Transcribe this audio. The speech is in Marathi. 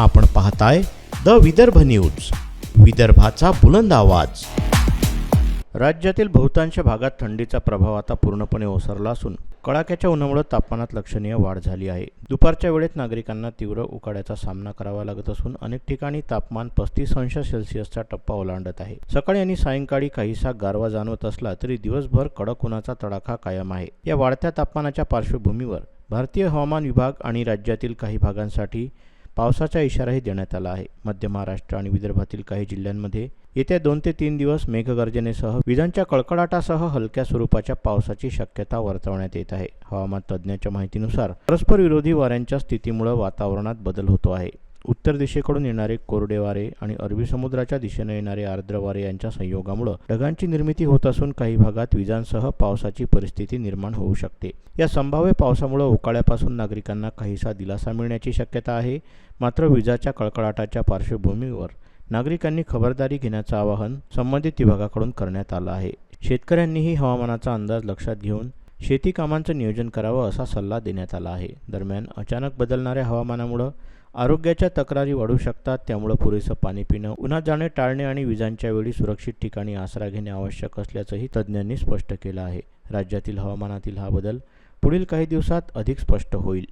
आपण पाहताय द विदर्भ न्यूज विदर्भाचा बुलंद आवाज. राज्यातील बहुतांश भागात थंडीचा प्रभाव आता पूर्णपणे ओसरला असून कडाक्याच्या उन्हामुळे तापमानात लक्षणीय वाढ झाली आहे. दुपारच्या वेळेत नागरिकांना तीव्र उकाड्याचा सामना करावा लागत असून अनेक ठिकाणी तापमान पस्तीस अंश सेल्सिअसचा टप्पा ओलांडत आहे. सकाळी आणि सायंकाळी काहीसा गारवा जाणवत असला तरी दिवसभर कडक उन्हाचा तडाखा कायम आहे. या वाढत्या तापमानाच्या पार्श्वभूमीवर भारतीय हवामान विभाग आणि राज्यातील काही भागांसाठी पावसाचा इशाराही देण्यात आला आहे. मध्य महाराष्ट्र आणि विदर्भातील काही जिल्ह्यांमध्ये येत्या दोन ते तीन दिवस मेघगर्जनेसह विजांच्या कडकडाटासह हलक्या स्वरूपाच्या पावसाची शक्यता वर्तवण्यात येत आहे. हवामान तज्ज्ञाच्या माहितीनुसार परस्पर विरोधी वाऱ्यांच्या स्थितीमुळे वातावरणात बदल होतो आहे. उत्तर दिशेकडून येणारे कोरडे वारे आणि अरबी समुद्राच्या दिशेने येणारे आर्द्र वारे यांच्या संयोगामुळे ढगांची निर्मिती होत असून काही भागात विजांसह पावसाची परिस्थिती निर्माण होऊ शकते. या संभाव्य पावसामुळे उकाळ्यापासून नागरिकांना काहीसा दिलासा मिळण्याची शक्यता आहे. मात्र विजाच्या कळकळाटाच्या पार्श्वभूमीवर नागरिकांनी खबरदारी घेण्याचं आवाहन संबंधित विभागाकडून करण्यात आलं आहे. शेतकऱ्यांनीही हवामानाचा अंदाज लक्षात घेऊन शेती कामांचं नियोजन करावं असा सल्ला देण्यात आला आहे. दरम्यान अचानक बदलणाऱ्या हवामानामुळं आरोग्याच्या तक्रारी वाढू शकतात त्यामुळं पुरेसं पाणी पिणं उन्हात जाणे टाळणे आणि विजांच्या वेळी सुरक्षित ठिकाणी आसरा घेणे आवश्यक असल्याचंही तज्ज्ञांनी स्पष्ट केलं आहे. राज्यातील हवामानातील हा बदल पुढील काही दिवसात अधिक स्पष्ट होईल.